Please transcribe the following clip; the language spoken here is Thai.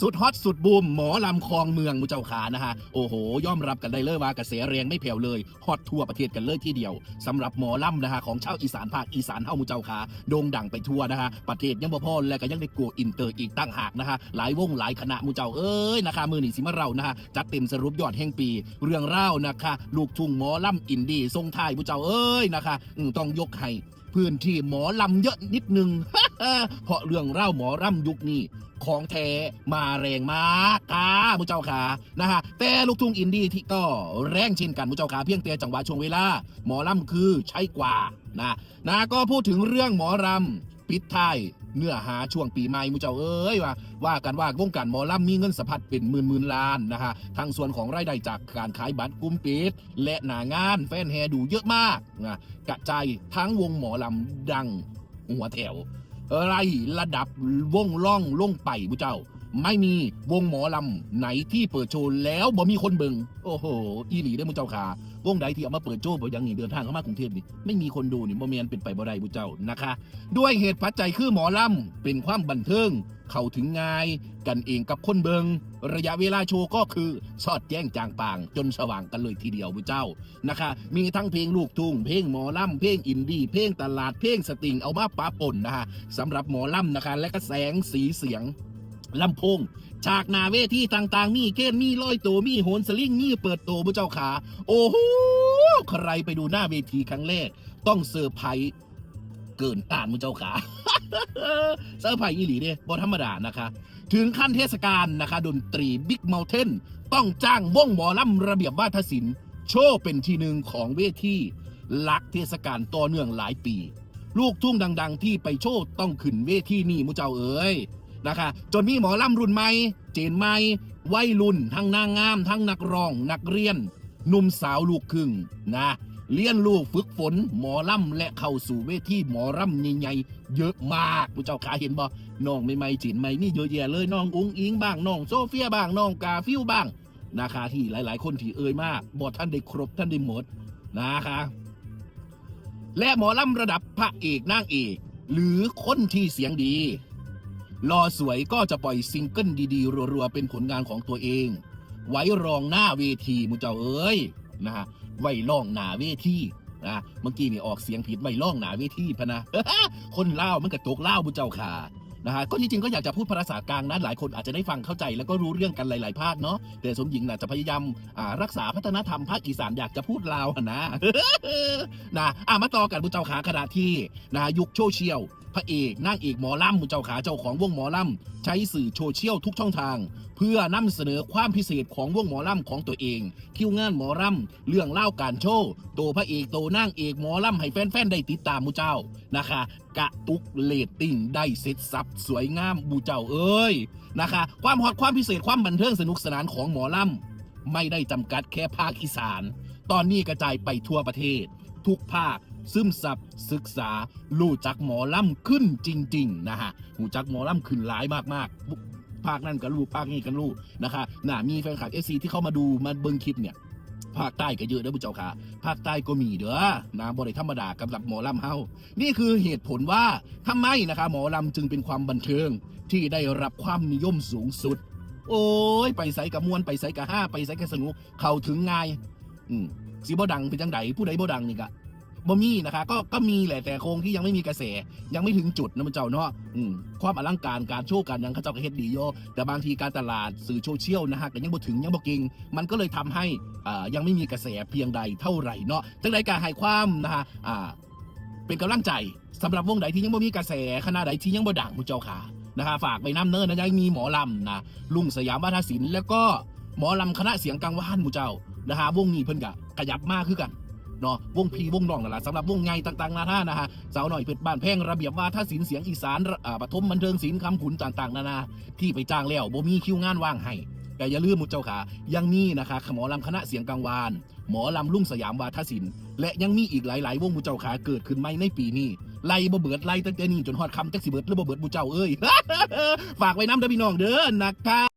สุดฮอตสุดบูมหมอลำคลองเมืองมุเจ้าขานะฮะ โอ้โหย่อมรับกันได้เลยว่ากระแสแรงไม่แผ่วเลยฮอตทั่วประเทศกันเลยทีเดียวสำหรับหมอลำนะฮะของชาวอีสานภาคอีสานเฮามุเจ้าขาโด่งดังไปทั่วนะฮะประเทศยังบ่พอและก็ยังได้กลัวอินเตอร์อีกตั้งหากนะฮะหลายวงหลายคณะมุเจ้าเอ้ยนะคะมือหนีสิมาเรานะฮะจัดเต็มสรุปยอดแห่งปี เรื่องเล่านะคะลูกทุ่งหมอลำอินดี้ทรงไทยมุเจ้าเอ้ยนะคะต้องยกให้พื้นที่หมอลำเยอะนิดนึง เพราะเรื่องเล่าหมอลำยุคนี้ของแท้มาแรงมากค่ะมุเจ้าขานะฮะแต่ลูกทุ่งอินดี้ที่ก็แรงช่นกันมุเจ้าขาเพียงแต่จังหวะช่วงเวลา หมอลำคือใช่กว่านะนะก็พูดถึงเรื่องหมอลำปิดท้ายเนื้อหาช่วงปีใหม่มุเจ้าเอ้ยว่าว่ากันว่าวงการหมอลำมีเงินสะพัดเป็นหมื่นหมื่นล้านนะฮะทั้งส่วนของรายได้จากการขายบัตรกุมปิด และหนางานแฟนแฮดูเยอะมากนะกระจายทั้งวงหมอลำดังหัวแถว ไรระดับวงล่องลงไปผู้เจ้า ไม่มีวงหมอลำไหนที่เปิดโชว์แล้วบ่มีคนเบิงโอ้โหอีหลีได้มุเจ้าขาวงใดที่เอามาเปิดโชว์บ่อยังนี่เดินทางเข้ามากรุงเทพนี่ไม่มีคนดูนี่บ่แม่นเป็นไปบ่ได้ผู้เจ้านะคะ ด้วยเหตุปัจจัยคือหมอลำเป็นความบันเทิงเข้าถึงง่าย กันเองกับคนเบิงระยะเวลาโชว์ก็คือสอดแจ้งจางปาง จนสว่างกันเลยทีเดียวผู้เจ้านะคะ มีทั้งเพลงลูกทุ่งเพลงหมอลำเพลงอินดี้เพลงตลาดเพลงสตริงเอามาปะปนนะฮะสำหรับหมอลำนะคะ และก็แสงสีเสียง ลำโพงฉากหนาเวทีต่างๆ มีเก้นมีลอยตัวมีโหนสลิงมีเปิดตัวพระเจ้าขา โอ้โหใครไปดูหน้าเวทีครั้งแรก ต้องเซอร์ไพรส์เกินต้านมุเจ้าขาเซอร์ไพรส์อีหลีเนี่ยบธรรมดานะคะ ถึงขั้นเทศกาลนะคะ ดนตรีบิ๊กเมลเทนต้องจ้างวงหมอลำระเบียบวาทศิลป์โชว์เป็นทีหนึ่งของเวทีหลักเทศกาลต่อเนื่องหลายปี ลูกทุ่งดัง ๆ ที่ไปโชว์ต้องขึ้นเวทีนี่มุเจ้าเอ๋ย นะคะ จนมีหมอลำรุ่นใหม่เจนใหม่วัยรุ่น ทั้งนางงาม ทั้งนักร้อง นักเรียนหนุ่มสาวลูกครึ่งนะเลี้ยนลูกฝึกฝนหมอลำและเข้าสู่เวทีหมอลำใหญ่ๆเยอะมากผู้เจ้าขาเห็นบ่น้องใหม่จีนใหม่นี่เยอะแยะเลยน้องอุ้งอิงบ้างน้องโซเฟียบ้างน้องกาฟิวบ้างนะคะที่หลาย ๆ คนที่เอ่ยมากบอท่านได้ครบท่านได้หมดนะคะ และหมอลำระดับพระเอกนางเอกหรือคนที่เสียงดี รอสวยก็จะปล่อยซิงเกิลดีๆ รัวๆ เป็นผลงานของตัวเอง ไว้รองหน้าเวทีมุเจ้าเอ้ยนะฮะไว้ล่องหน้าเวทีนะเมื่อกี้นี่ออกเสียงผิดไว้ล่องหน้าเวทีพะนะคนเล่ามันกระตกเล่ามุเจ้าขานะฮะก็จริงก็อยากจะพูดภาษากลางนะหลายคนอาจจะได้ฟังเข้าใจ แล้วก็รู้เรื่องกันหลาย ๆ ภาคเนาะแต่สมหญิงน่ะจะพยายามรักษาพัฒนธรรมภาคอีสานอยากจะพูดลาวนะนะอะมาต่อกันบุเจ้าขาขณะที่นะยุคโซเชียล พระเอกนางเอกหมอลำบุญเจ้าขาเจ้าของวงหมอลำใช้สื่อโซเชียลทุกช่องทาง เพื่อนำเสนอความพิเศษของวงหมอลำของตัวเอง คิวงานหมอลำเรื่องเล่าการโชว์โตพระเอกโตนางเอกหมอลำให้แฟนๆได้ติดตามมูเจ้านะคะ กะตุกเลตติ้งได้เสร็จสับสวยงามบูเจ้าเอ้ยนะคะ ความฮอตความพิเศษความบันเทิงสนุกสนานของหมอลำไม่ได้จำกัดแค่ภาคอีสาน ตอนนี้กระจายไปทั่วประเทศ ทุกภาค ซึมซับศึกษารู้จักหมอลำขึ้นจริง ๆ นะฮะรู้จักหมอลำขึ้นหลายมากๆภาคนั่นก็รู้ภาคนี้ก็รู้นะคะน่ะมีแฟนคลับเอซีที่เข้ามาดูมาเบิ่งคลิปเนี่ยภาคใต้ก็เยอะนะผู้เจ้าค่ะ ภาคใต้ก็มีเด้อนะบริธรรมดากับหลับหมอลำเฮา นี่คือเหตุผลว่าทำไมนะคะหมอลำจึงเป็นความบันเทิงที่ได้รับความนิยมสูงสุด โอ้ย ไปใส่กับมวนไปใส่กับห้าไปใส่กับสนุก เข้าถึงง่าย อืมสีบ่ดังเป็นจังไดผู้ใดบ่ดังนี่กะ บ่มีนะคะก็ก็มีแหละแต่โครงที่ยังไม่มีกระแส ยังไม่ถึงจุดนะมันเจ้าเนาะอืมความอลังการการโชว์การยังเขาเจ้าก็เฮ็ดดีโยแต่บางทีการตลาดสื่อโซเชียลนะฮะก็ยังบ่ถึงยังบ่ก่งมันก็เลยทำให้อ่ายังไม่มีกระแสเพียงใดเท่าไหร่เนาะจังใดการให้ความนะฮะอ่าเป็นกำลังใจสำหรับวงใดที่ยังบ่มีกระแสคณะใดที่ยังบ่ดังมุเจ้าค่ะนะคะฝากไปน้ำเนินนะยังมีหมอลำนะลุงสยามวัฒนศิลป์แล้วก็หมอลำคณะเสียงกังวานหมูเจ้านะฮะวงนี้เพิ่นกะขยับมากขึ้นกัน เนาะวงพีวงน้องนั่นแหละสำหรับวงไงต่างๆนานานะฮะสาวหน่อยเปิดบ้านแพงระเบียบว่าถ้าศิลเสียงอีสานอ่าปฐมบันเทิงศิลคำขุนต่างๆ นานา ที่ไปจ้างแล้วบ่มีคิวงานว่างให้แต่อย่าลืมมุเจ้าค่ะ ยังมีนะคะหมอลำคณะเสียงกังวานหมอลำลุ่งสยามวาทศิลป์และยังมีอีกหลาย ๆ วงมูเจ้าขาเกิดขึ้นใหม่ในปีนี้ไล่บ่เบิดไล่ตั้งแต่นี้จนฮอดคำแจักสิเบิดหรือบ่เบิดมูเจ้าเอ้ยฝากไว้น้ำเด้อพี่น้องเด้อนะคะ